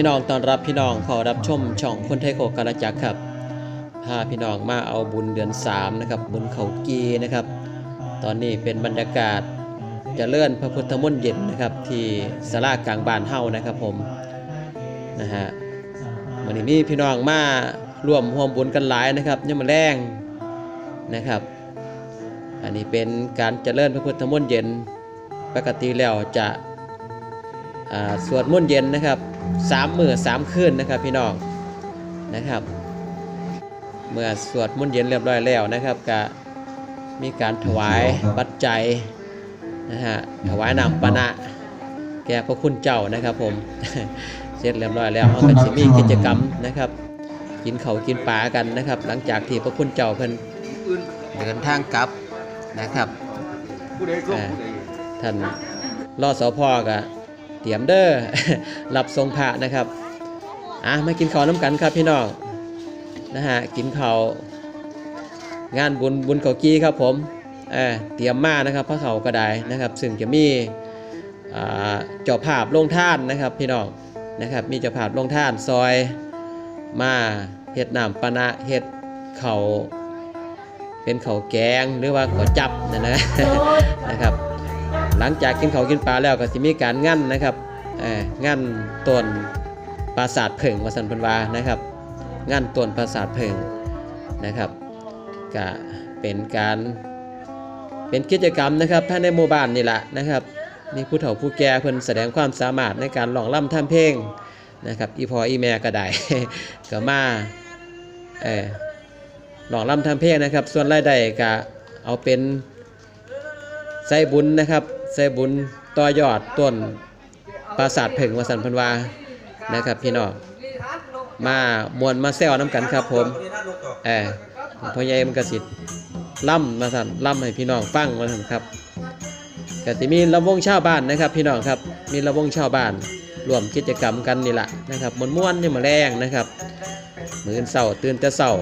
พี่น้องตอนรับพี่น้องขอรับชมช่องคนไทยโคกกระจักครับพาพี่น้องมาเอาบุญเดือน3นะครับบุญเขากีนะครับ ตอนนี้เป็นบรรยากาศเจะเลื่อนพระพุทธมนต์เย็นนะครับ ที่สลากลางบานเฮานะครับผมนะฮะวันนี้มีพี่น้องมาร่วมร่วมบุญกันหลายนะครับยังมแรงนะครับ อันนี้เป็นการเจริญพระพุทธมนต์เย็นปกติแล้วจะ สวดมนต์เย็นนะครับสามมือสามคืนนะครับพี่น้องนะครับ เมื่อสวดมนต์เย็นเรียบร้อยแล้วนะครับก็มีการถวายปัจจัยนะฮะถวายนำปานะแก่พระคุณเจ้านะครับผมเสร็จเรียบร้อยแล้วเขาก็จะมีกิจกรรมนะครับ กินเขากินปลากันนะครับ หลังจากที่พระคุณเจ้าเพิ่นเดินทางกลับนะครับท่านรอสพอก็เต รียมเด้อรับทรงพระนะครับอะมากินข้าวน้ำกันครับพี่น้องนะฮะกินข้าวงานบุญบุญเกากี้ครับผมเออเตรียมมานะครับพระเขาก็ได้นะครับ ซึ่งจะมีเจ้าภาพลงท่านนะครับพี่น้องนะครับ มีเจ้าภาพลงท่านซอยมาเฮ็ดน้ำปานะเฮ็ดเขาเป็นเขาแกงหรือว่าขาจับนะนะนะครับ หลังจากกินเขากินปลาแล้วก็สิมีการงั้นนะครับงั้นต้นปราสาทเผิงวสันพันวานะครับงั้นต้นปราสาทเผิงนะครับก็เป็นการเป็นกิจกรรมนะครับภายในหมู่บ้านนี่แหละนะครับมีผู้เฒ่าผู้แก่เพิ่นแสดงความสามารถในการร้องร่ำทำเพลงนะครับอีพออีแม่ก็ได้ก็มาเออร้องร่ำทำเพลงนะครับ ส่วนรายได้ก็เอาเป็นใส่บุญนะครับ ส่บุญต่อยอดต้นปราสาทเพ่งวสันพันวานะครับพี่น้องมามวนมาแซวน้ำกันครับผมเออพ่อใหญ่มันกสิทธิ์ล่ำมาสั่นล่ำให้พี่น้องฟังมาสั่นครับก็จะมีระวงชาวบ้านนะครับ พี่น้องครับมีระวงชาวบ้านรวมกิจกรรมกันนี่แหละนะครับมวนม้วนๆนี่มาแรงนะครับมือนเศร้าตื่นแต่เศร้า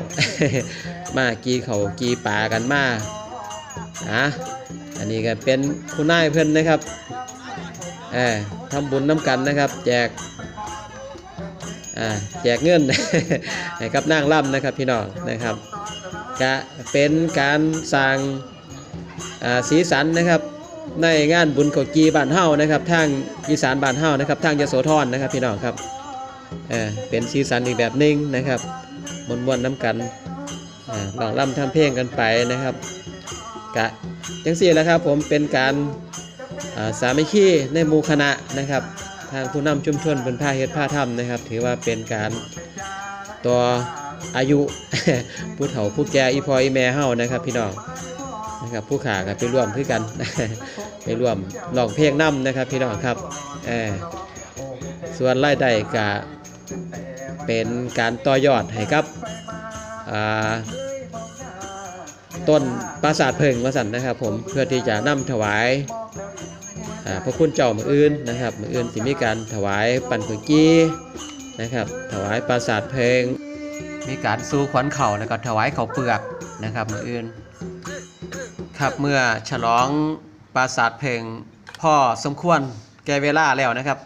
มากีเขากีป่ากันมาอะ อันนี้ก็เป็นคุณนายเพื่อนนะครับเออทำบุญน้ำกันนะครับ แจกอ่าแจกเงินให้กับนางร่ำนะครับพี่น้องนะครับก็เป็นการสร้างสีสันนะครับ ในงานบุญกกีบ้านเฮานะครับทางอีสานบ้านเฮานะครับทางยโสธรนะครับพี่น้องครับเออเป็นสีสันอีกแบบหนึงนะครับมวนมวนๆน้ำกันลองร่ำทำเพลงกันไปนะครับ กะจังสี่แหล้วครับผมเป็นการาสามัคคีในหมู่คณะนะครับ ทางผู้นำชุมชนเป็นผ้าเฮ็ดผ้าทำนะครับ ถือว่าเป็นการตัวอายุผู้เฒ่าผู้แก่อีพออีแม่เฮานะครับ พี่น้องนะครับผู้ขาก็ไปร่วมคือกันไปร่วมร้องเพลงนํนะครับ พี่น้องครับส่วนรายได้ก็เป็นการต่อยอดให้กับอ่า ต้นปราสาทเพิงมาสันนะครับ ผมเพื่อที่จะนำถวายพระคุณเจ้ามืออื่นนะครับมืออื่นที่มีการถวายปั่นขุยกี้นะครับถวายปราสาทเพลง มีการสู้ขวัญเข่าแล้วก็ถวายเข่าเปลือกนะครับมืออื่น ครับเมื่อฉลองปราสาทเพลงพ่อสมควรแก่เวลาแล้วนะครับ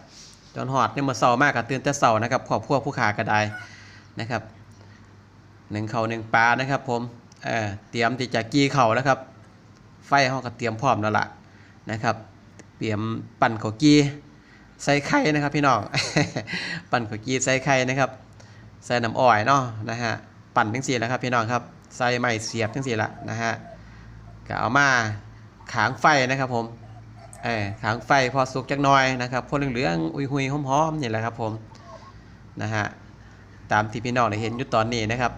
จนหอดเนี่ยมาเศร้ามากกับตื่นแต่เศร้านะครับขอบพวกผู้ขากระไดนะครับหนึ่งเขาหนึ่งปลานะครับผม เออเตรียมที่จะกี้เข่าแล้วครับ ไฟห้องก็เตรียมพร้อมแล้วล่ะนะครับ เตรียมปั่นข้าวกี้ใส่ไข่นะครับพี่น้อง ปั่นข้าวกี้ใส่ไข่นะครับใส่น้ำอ้อยเนาะนะฮะปั่นทั้งสี่แล้วครับพี่น้องครับใส่ไม้เสียบทั้งสี่ละนะฮะก็เอามาขางไฟนะครับผมเออขางไฟพอสุกจักหน่อยนะครับพอเหลืองๆอุยหุยหอมๆนี่แหละครับผมนะฮะตามที่พี่น้องได้เห็นอยู่ตอนนี้นะครับ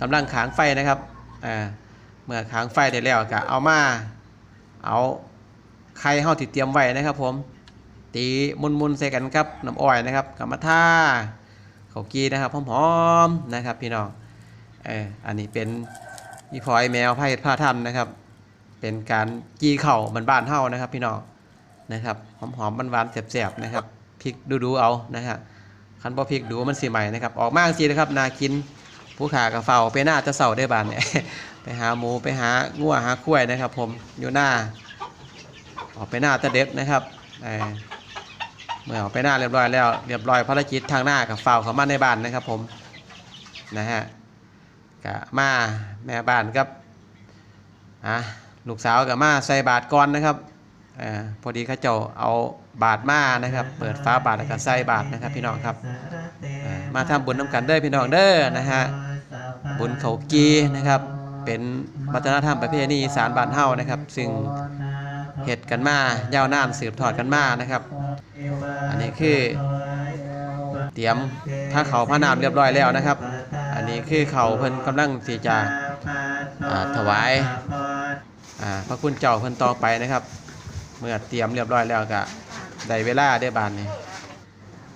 กำลังขางไฟนะครับ อ่าเมื่อขางไฟได้แล้วก็เอามาเอาไข่เฮาที่เตรียมไว้นะครับผมตีมุนๆใส่กันครับน้ำอ้อยนะครับกับมาท่าเขาวกีนะครับหอมๆนะครับพี่น้องเอออันนี้เป็นอีพอยแมวผ้าเห็ดผ้าถ้ำนะครับ เป็นการกีเข่ามันบ้านๆเฮานะครับ พี่น้องนะครับหอมๆหวานๆแสบๆนะครับพริกดูๆเอานะครับคันบ่พริกดูมันสีใหม่นะครับ ออกมากสินะครับนากิน ผู้ขากระเฝ้าไปหน้าจะเสาได้บานเนี่ยไปหาหมูไปหางัวหาข้วยนะครับ ผมอยู่หน้า ออกไปหน้าตะเด็ดนะครับเออเมื่อออกไปหน้าเรียบร้อยแล้ว เรียบร้อยภารกิจทางหน้ากับเฝ่าเขามาในบ้านนะครับ ผมนะฮะกะมาแม่บ้านกับอะลูกสาวกับมาใส่บาทก่อนนะครับเออพอดีข้าเจ้าเอาบาทมานะครับ เปิดฟ้าบาทแล้วก็ใส่บาทนะครับ พี่น้องครับมาทำบุญน้ำกันเด้อพี่น้องเด้อนะฮะ บุญเขากีนะครับ เป็นวัฒนธรรมประเพณีอีสารบ้านเฮานะครับ ซึ่งเฮ็ดกันมายาวนานสืบทอดกันมานะครับ อันนี้คือเตรียมถ้าเขาพระนามเรียบร้อยแล้วนะครับ อันนี้คือเขาเพิ่นกำลังที่จะอ่าถวายอ่าพระคุณเจ้าเพิ่นต่อไปนะครับ เมื่อเตรียมเรียบร้อยแล้วก็ได้เวลาได้บานนี่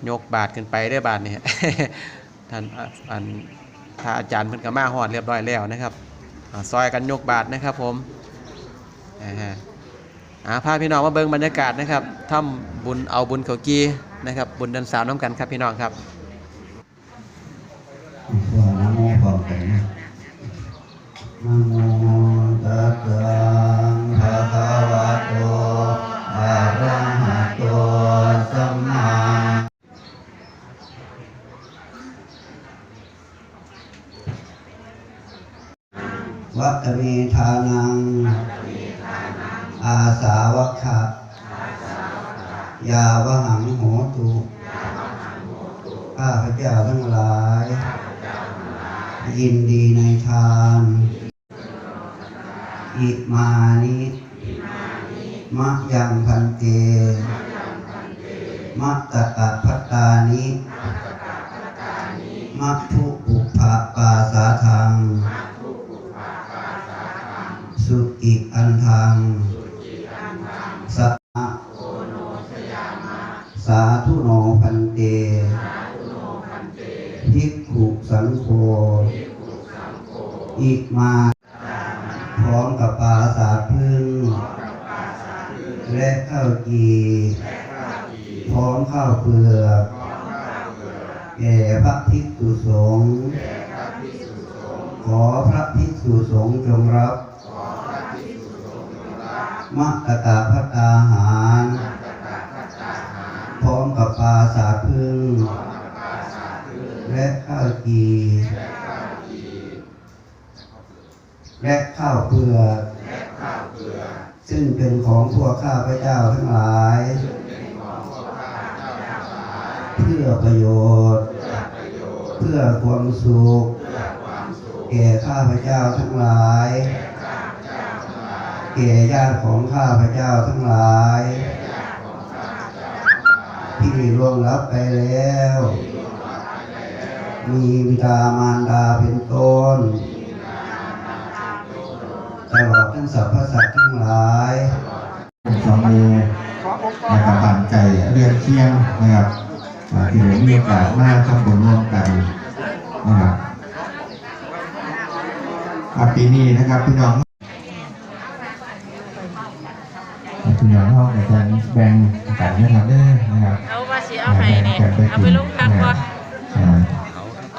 ยกบาทขึ้นไปได้บาทนี่ท่านอัน ถ้าอาจารย์เพิ่นกับมาหอดเรียบร้อยแล้วนะครับซอยกันยกบาทนะครับผมอ่าอาพาพี่น้องมาเบิ่งบรรยากาศนะครับทำบุญเอาบุญเขากีนะครับ บุญดันสาวน้ำกันครับพี่น้องครับ วัตเมทานัง อาสาวะขะยาวหังโหตุข้าพเจ้าทั้งหลาย ยินดีในทาน อิมานิมะยังพันเตมะตะกะพัตตานิมะทุปุภะปาสาทัง สุอิอันทังสัมมะสาธุโนพันเตภิกขุสังโฆอิมาพร้อมกับปลาสาทพึ่ง และข้าวกีพร้อมข้าวเปลือกแก่พระภิกษุสงฆ์ขอพระภิกษุสงฆ์จงรับ มัตตาพัตตาหาร พร้อมกับปลาสาพึ่ง และข้าวกีและข้าวเปลือกซึ่งเป็นของพวกข้าพเจ้าทั้งหลาย เพื่อประโยชน์ เพื่อความสุข แก่ข้าพเจ้าทั้งหลาย แก่ญาติของข้าพเจ้าทั้งหลาย ที่ล่วงลับไปแล้ว มีบิดามารดาเป็นต้นตลอดทั้งสรรพสัตว์ทั้งหลายสองมือนะครับปั่นไก่เรียนเที่ยงนะครับอ่าที่ผมมีโอกาสมากทำบุญร่วมกันนะครับปีนี้นะครับพี่น้อง พี่น้องห้องในการแบ่งกันนะครับเด้อนะครับเอาว่าสิเอาให้เนี่ยเอาไปลงพักบ่อ่า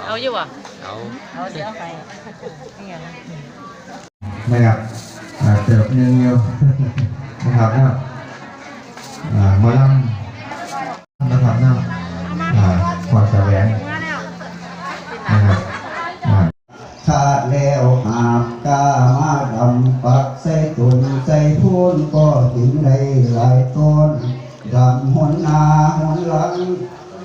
เอาอยู่บ่เอาเอาสิเอาให้นี่ไงนะครับอ่าเติบหนึ่งอยู่นะครับเนาะอ่าหมอลำนะครับเนาะอ่าขอแสวงนะครับ กกามาดำปักใส่ตุนใส่พูนก็ถึงได้หลายต้นดำหนหนาหนหลัง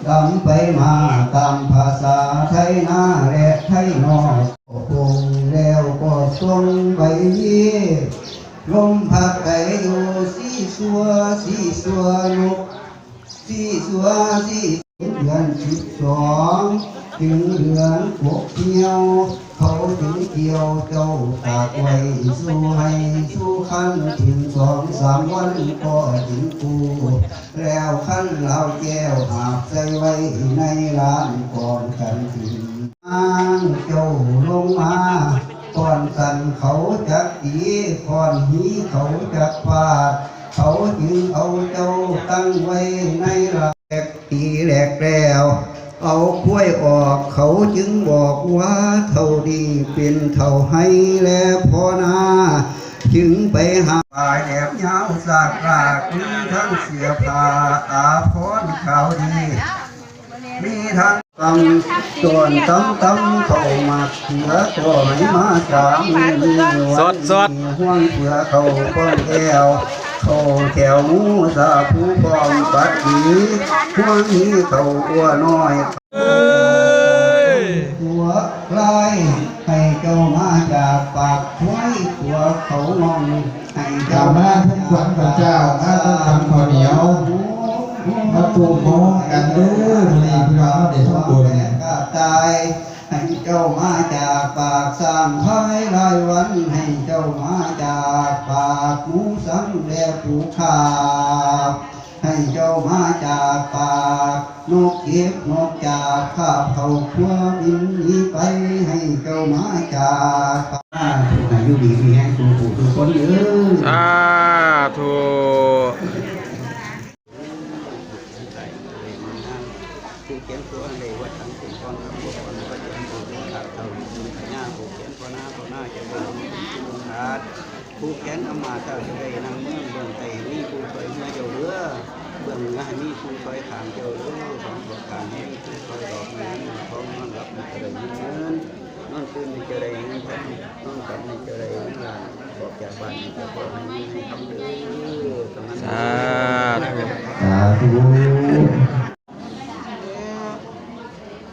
ดำไปมาตามภาษาไทยนาและไทยนอกคงแล้วก็ทรงไปยีลมพัดไปอยู่สีสัวสีสัวนกสี่สัวสี เดือนสิบสองถึงเดือนหกเที่ยว เขาถึงเกี่ยวเจ้าตากไว้สู้ให้สู้ขันถึงสองสามวันก็ถึงกูแล้วขันเหล้าแก้วหาบใส่ไว้ในร้านก่อนกันถึงอ้างเจ้าลงมาก่อนสันเขาจักตีก่อนหีเขาจักฟาด เขาจึงเอาเจ้าตั้งไว้ในหลั กแรกปีแรกแล้ว เอากล้วยออกเขาจึงบอกว่าเท่าดีเป็นเท่าให้และพอนาเจึงไปหาปลายแอบยาวสากรากมีทั้งเสียผ้าอาพรณ์ขาวดี มีทั้งตำส่วนตำตำเข้ามาเสือตัวไหนมาสามมีสดสดห่วงเสือเขาป้อนแก้ว เขาแขวมูสาผู้พร้อมปัดหีห่วงนี้เขาอ้วน้อยตัวไกลให้เจ้ามาจากปากห้วยตัวเขามองให้เจ้ามาทุกวันพระเจ้ามาต้องทำข้าเหนียวมาปลูกมองกันเด้อมื้อนี้พี่น้องเดี๋ยวทำบุญก็ตาย ให้เจ้ามาจากปากสามภายรายวัน ให้เจ้ามาจากปากหมูสังและผูขาบให้เจ้ามาจากปากนกเก็บนกจากข้าเขาครัวบินหนีไป ให้เจ้ามาจากปากอายุดีมีแห่งสู่ผู้ทุกคนเด้อสาธุ ผู้เขียนตัวในวัดทั้งสิ่งก่อนทั้งปวงก็จะมีผู้ที่ขาดเราผู้ขย่าผู้เขียนตัวหน้าตัวหน้าจะเป็นผู้ขา ดผู้เขียนอำมาตย์เจ้าจะได้นางเมืองเบื้องไตมีผู้ช่วยเมื่อเจ้าเรือเบื้องเหนือให้มีผู้ช่วยขางเจ้าเรือสองประการให้มีผู้ช่วยดอกไม้พร้อมนอนรับในกระไดเงินนอนตื่นในกระไดเงินแท้นอนกลับในกระไดเงินหลานบอกจากบ้านในกระบอกให้มีให้ทำเด้อตรงนั้นสาธุสาธุ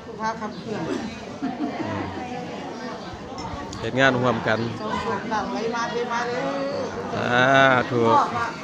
ผู้พาขับเคลื่อน เฮ็ดงานร่วมกันส่งส่งต่างไว้มาไปมาเลยสาธุส